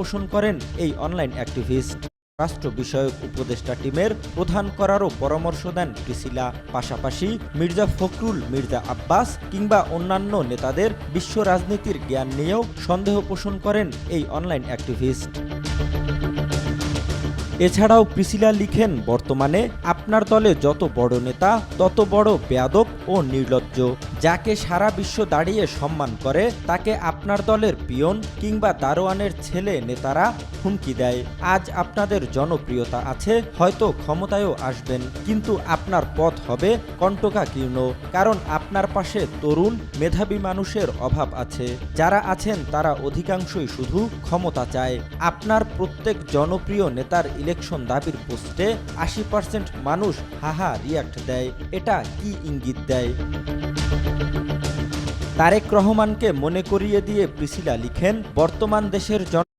পোষণ করেন এই অনলাইন অ্যাক্টিভিস্ট। রাষ্ট্র বিষয়ক উপদেষ্টা টিমের প্রধান করারও পরামর্শ দেন প্রিসিলা। পাশাপাশি মির্জা ফখরুল, মির্জা আব্বাস কিংবা অন্যান্য নেতাদের বিশ্ব রাজনীতির জ্ঞান নিয়েও সন্দেহ পোষণ করেন এই অনলাইন অ্যাক্টিভিস্ট। এছাড়াও প্রিসিলা লিখেন, বর্তমানে আপনার দলে যত বড় নেতা, তত বড় বেয়াদব ও নির্লজ্জ। যাকে সারা বিশ্ব দাঁড়িয়ে সম্মান করে, তাকে আপনার দলের পিয়ন কিংবা দারোয়ানের ছেলে নেতারা হুমকি দেয়। আজ আপনাদের জনপ্রিয়তা আছে, হয়তো ক্ষমতায়ও আসবেন, কিন্তু আপনার পথ হবে কণ্টকাকীর্ণ, কারণ আপনার পাশে তরুণ, মেধাবী মানুষের অভাব আছে। যারা আছেন, তারা অধিকাংশই শুধু ক্ষমতা চায়। আপনার প্রত্যেক জনপ্রিয় নেতার ইলেকশন দাবির পোস্টে আশি পার্সেন্ট মানুষ হাহা রিয়াক্ট দেয়। এটা কি ইঙ্গিত দেয়? তারেক রহমানকে মনে করিয়ে দিয়ে প্রিসিলা লিখেন বর্তমান দেশের জন